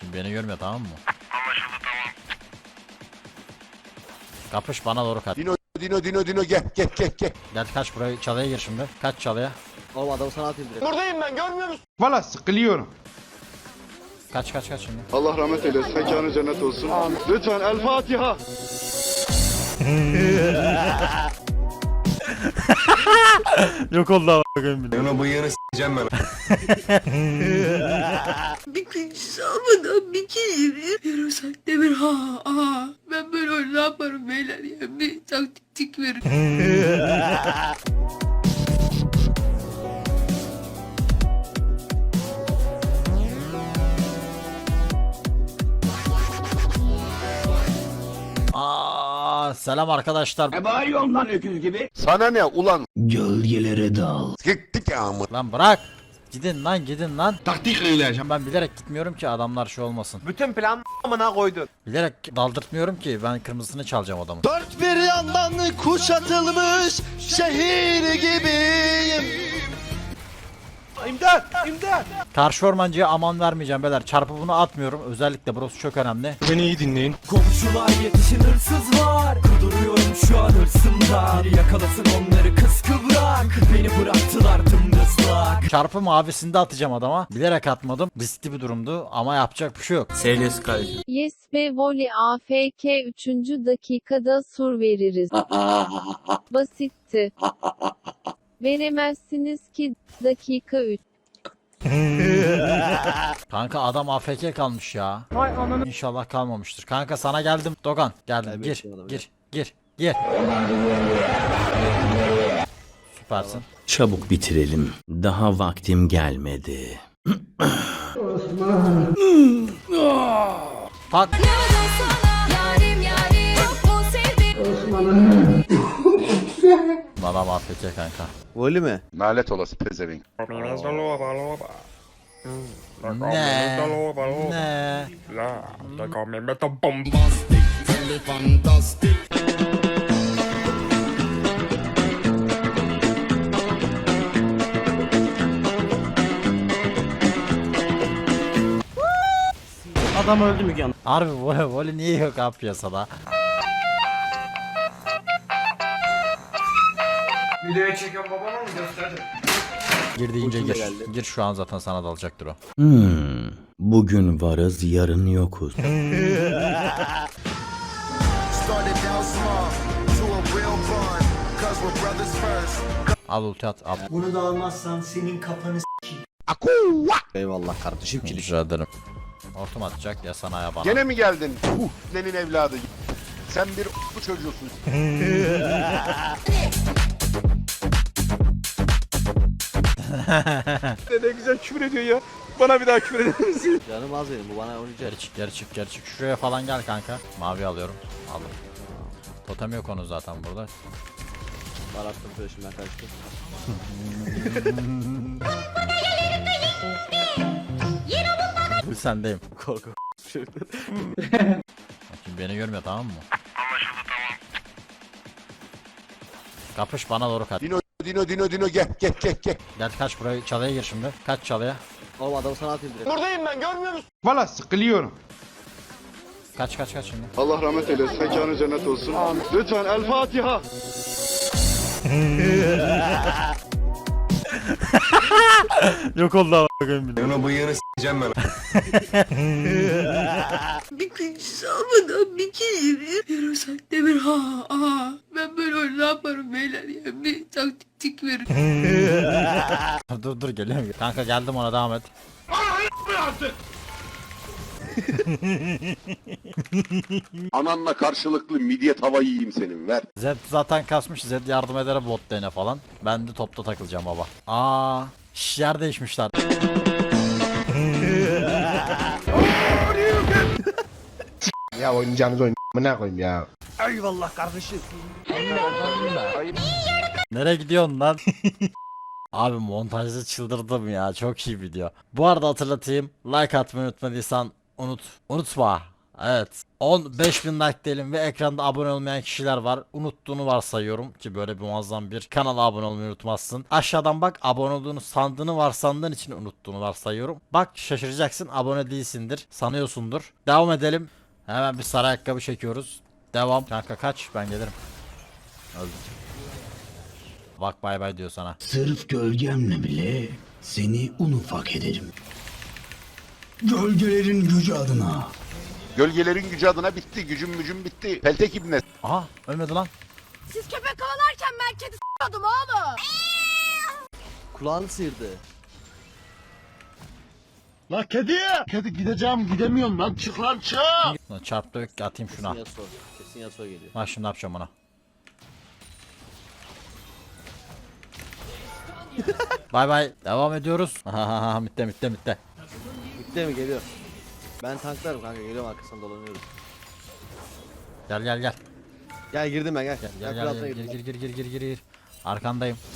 Şimdi beni görmüyor tamam mı? Anlaşıldı tamam. Kapış bana doğru kaç. Dino Dino Dino Dino gel gel gel gel. Gel kaç buraya çalıya gir şimdi. Kaç çalıya. Oğlum adamı sana atayım direkt. Valla sıkılıyorum. Kaç kaç kaç şimdi. Allah rahmet eylesin. Mekanı cennet olsun. Lütfen El Fatiha. Yok oldu ama bakayım Onun bıyığını s**eceğim ben. Bir kıyıcısı almadan bir kere bir uzak demir ha ha. Ben böyle ne yaparım beyler ya bir taktik verin. selam arkadaşlar. Sana ne ulan? Gölgelere dal. Gittik ya amı. Lan bırak. Gidin lan gidin lan. Taktik uygulayacağım. Ben bilerek gitmiyorum ki adamlar şey olmasın. Bütün plan amına koydun. Bilerek daldırtmıyorum ki ben kırmızısını çalacağım adamın. Dört bir yandan kuşatılmış şehir gibiyim. İmdat! İmdat! Karşı ormancıya aman vermeyeceğim beyler. Çarpı bunu atmıyorum. Özellikle burası çok önemli. Beni iyi dinleyin. Komşular yetişin hırsız var Kuduruyorum şu an hırsımda Biri yakalasın onları kıskıvrak Beni bıraktılar dımdızlak Çarpı mavisinde atacağım adama. Bilerek atmadım. Riskli bir durumdu ama yapacak bir şey yok. Yes be voli AFK 3. dakikada sur veririz. Basitti. Veremezsiniz ki dakika 3. Kanka adam AFK kalmış ya. İnşallah kalmamıştır. Kanka sana geldim. Dogan geldim. Gir, gir, gir, gir. Süpersin. Çabuk bitirelim. Daha vaktim gelmedi. Tak. Adam AFK kanka. Voli mi? Nalet olası pezevenk. Ne? Ne? Adam öldü Müge Hanım. Harbi voli, voli niye yok abi piyasada? Videoya çekiyorum babama mı gösterdim? Gir deyince gir. geldi. Gir şu an zaten sana dalacaktır o. Hmm. Bugün varız, yarın yokuz. Al ulti at. Al. Bunu da almazsan senin kafanı Eyvallah kardeşim kiliş. Rica ederim. Hortum atacak ya sana ya bana. Gene mi geldin? Huh, senin evladı. Sen bir bu çocuğusun. Ne güzel küfür ediyor ya. Bana bir daha küfür eder misin? Canım az benim bu bana oynayacak. Geri çık geri çık geri çık. Şuraya falan gel kanka. Mavi alıyorum. Aldım. Totem yok onun zaten burada. Var attım peşimden kaçtı. Full sendeyim. Korku. Şimdi beni görmüyor tamam mı? Anlaşıldı tamam. Kapış bana doğru kaç. Dino Dino Dino Dino gel gel gel gel. Gel kaç buraya çalıya gir şimdi. Kaç çalıya. Oğlum adamı sana atayım direkt. Valla sıkılıyorum. Kaç kaç kaç şimdi. Allah rahmet eylesin. Mekanı cennet olsun. Lütfen El Fatiha. Yok oldu ama bakayım Onun bıyığını s**eceğim ben. Bir kıyıcısı almadan bir kere bir uzak demir ha ha. Ben böyle ne yaparım beyler ya bir taktik verin. dur dur geliyorum. Kanka geldim ona devam et. Ananla karşılıklı midye tava yiyeyim senin ver. Zed zaten kasmış. Zed yardım eder bot lane'e falan. Ben de topta takılacağım baba. Aa, şş, yer değişmişler. Ya oynayacağınız oyun ne koyayım ya. Eyvallah kardeşim. Nereye gidiyorsun lan? Abi montajda çıldırdım ya. Çok iyi video. Bu arada hatırlatayım. Like atmayı unutmadıysan unut. Unutma. Evet. 15 bin like diyelim ve ekranda abone olmayan kişiler var. Unuttuğunu varsayıyorum ki böyle bir muazzam bir kanala abone olmayı unutmazsın. Aşağıdan bak abone olduğunu sandığını varsandığın için unuttuğunu varsayıyorum. Bak şaşıracaksın abone değilsindir. Sanıyorsundur. Devam edelim. Hemen bir sarı ayakkabı çekiyoruz. Devam. Kanka kaç ben gelirim. Öldüm. Bak bay bay diyor sana. Sırf gölgemle bile seni un ufak ederim. Gölgelerin gücü adına. Gölgelerin gücü adına bitti. Gücüm mücüm bitti. Peltek ibne. Aha ölmedi lan. Siz köpek kovalarken ben kedi s**yordum oğlum. Kulağını sıyırdı. La kedi! Kedi gideceğim gidemiyorum lan çık lan çık! Lan Çarptı atayım şuna. Kesin Yasuo. Kesin Yasuo geliyor. Bak şimdi ne yapacağım ona. bay bay. Devam ediyoruz. Mitte mitte mitte. Bitti mi geliyor? Ben tanklarım kanka geliyorum arkasından dolanıyorum. Gel gel gel. Gel girdim ben gel. Gel Gel, gel kul gel, altına gir girdim. gir gir gir gir gir gir. Arkandayım.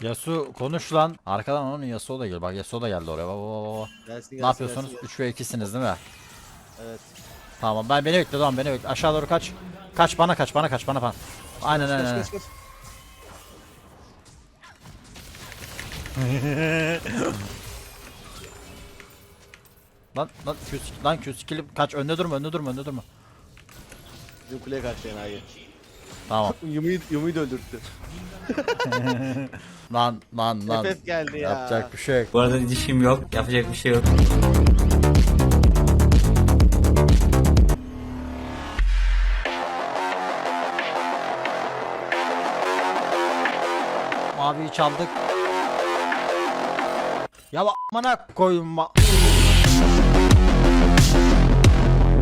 Yasu konuş lan. Arkadan onun Yasuo da geliyor. Bak Yasuo da geldi oraya. Bak, bak, bak, bak. Gelsin, gelsin, Ne yapıyorsunuz? gelsin. 3 ve 2'siniz değil mi? Evet. Tamam ben beni bekle tamam beni bekle. Aşağı doğru kaç. Kaç bana kaç bana kaç bana bana. Aynen aynen. Kaç aynen. kaç kaç. Lan lan küs lan küs kilip kaç önde durma önde durma önde durma. Bizim kuleye karşı enayi. Tamam. Yumuyu, yumuyu da öldürttü. Lan lan lan. FF geldi ya. Yapacak bir şey yok. Bu arada dişim yok. Yapacak bir şey yok. Maviyi çaldık. Ya amına koyun ma.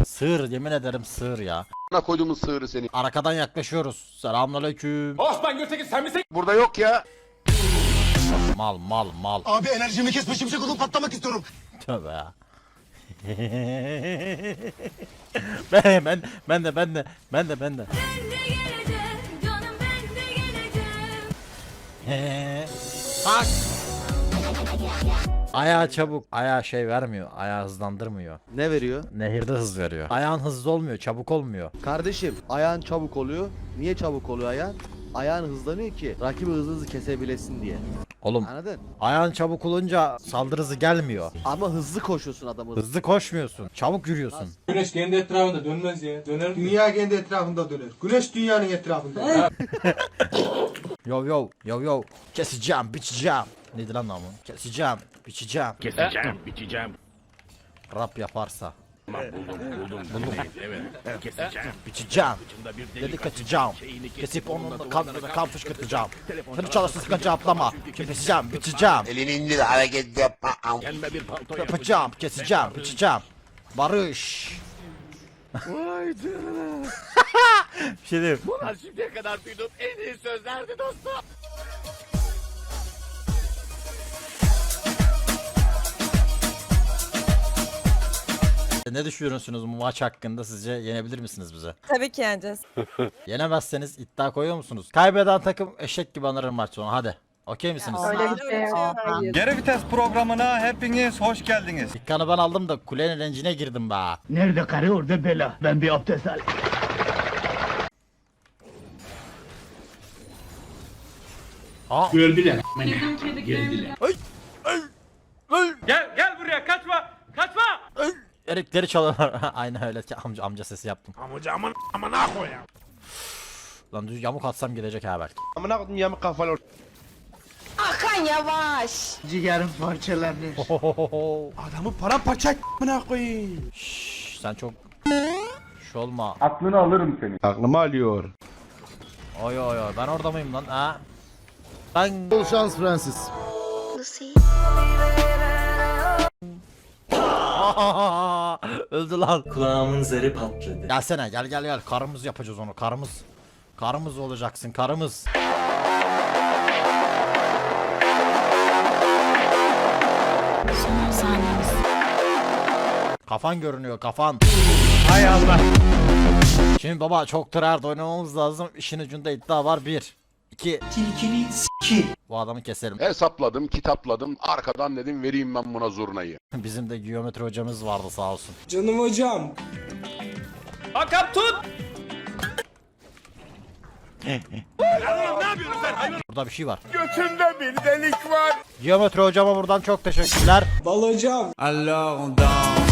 Sığır yemin ederim sığır ya. Bana koyduğumun sığırı seni. Arkadan yaklaşıyoruz. Selamünaleyküm. Burada yok ya. Mal mal mal. Abi enerjimi kesme şimşek olup patlamak istiyorum. Tövbe ya. ben, ben, ben de ben de ben de ben de. Canım He. Bak. Ayağı çabuk. Ayağı şey vermiyor. Ayağı hızlandırmıyor. Ne veriyor? Nehirde hız veriyor. Ayağın hızlı olmuyor. Çabuk olmuyor. Kardeşim ayağın çabuk oluyor. Niye çabuk oluyor ayağın? Ayağın hızlanıyor ki rakibi hızlı hızlı kesebilesin diye. Oğlum Anladın? ayağın çabuk olunca saldırı hızı gelmiyor. Ama hızlı koşuyorsun adamı. Hızlı koşmuyorsun. Çabuk yürüyorsun. Güneş kendi etrafında dönmez ya. Döner mi? Dünya kendi etrafında dönür. Güneş dünyanın etrafında. Yo yo yo yo. Keseceğim, biçeceğim. Neydi lan namı? Keseceğim, biçeceğim. Keseceğim, biçeceğim. Rap yaparsa. Buldum, buldum. Evet, keseceğim. Biçeceğim. İçimde bir Dedi kaçacağım. Kesip onun da kalbine kan fışkırtacağım. Seni çalışsın sıkın cevaplama. Keseceğim, biçeceğim. Elini indir hareket yapma. Kendime bir palto Yapacağım, keseceğim, biçeceğim. Barış. Vay canına. Bir şey diyeyim. Bunlar şimdiye kadar duyduğum en iyi sözlerdi dostum. Ne düşünüyorsunuz bu maç hakkında sizce yenebilir misiniz bize? Tabii ki yeneceğiz. Yenemezseniz iddia koyuyor musunuz? Kaybeden takım eşek gibi anırır maç sonu hadi. Okey misiniz? Öyle bir şey yok. Geri vites programına hepiniz hoş geldiniz. Dükkanı ben aldım da kulenin rencine girdim be. Nerede karı orada bela. Ben bir abdest alayım. Aa. Gördüler. Gel gel buraya kaçma. Kaçma. Erikleri çalıyorlar. Aynen öyle amca amca sesi yaptım. Amcamın amına koyayım. Lan düz yamuk atsam gidecek ha belki. Amına koydum yamuk kafalı. Hakan yavaş. Ciğerim parçalanır. Adamı paramparça amına koyayım. Şşş, sen çok Şş olma. Aklını alırım seni. Aklımı alıyor. Oy oy oy ben orada mıyım lan ha? Ben Bol şans Francis. öldü lan. Kulağımın zarı patladı. Gelsene gel gel gel karımız yapacağız onu karımız. Karımız olacaksın karımız. Son saniyemiz. Kafan görünüyor kafan. Hay Allah. Şimdi baba çok tryhard oynamamız lazım. İşin ucunda iddia var. 1 İki. Tilkini s**ki. Bu adamı keselim. Hesapladım, kitapladım. Arkadan dedim vereyim ben buna zurnayı. Bizim de geometri hocamız vardı sağ olsun. Canım hocam. Hakan tut. Burada bir şey var. Götünde bir delik var. Geometri hocama buradan çok teşekkürler. Bal hocam. Danse.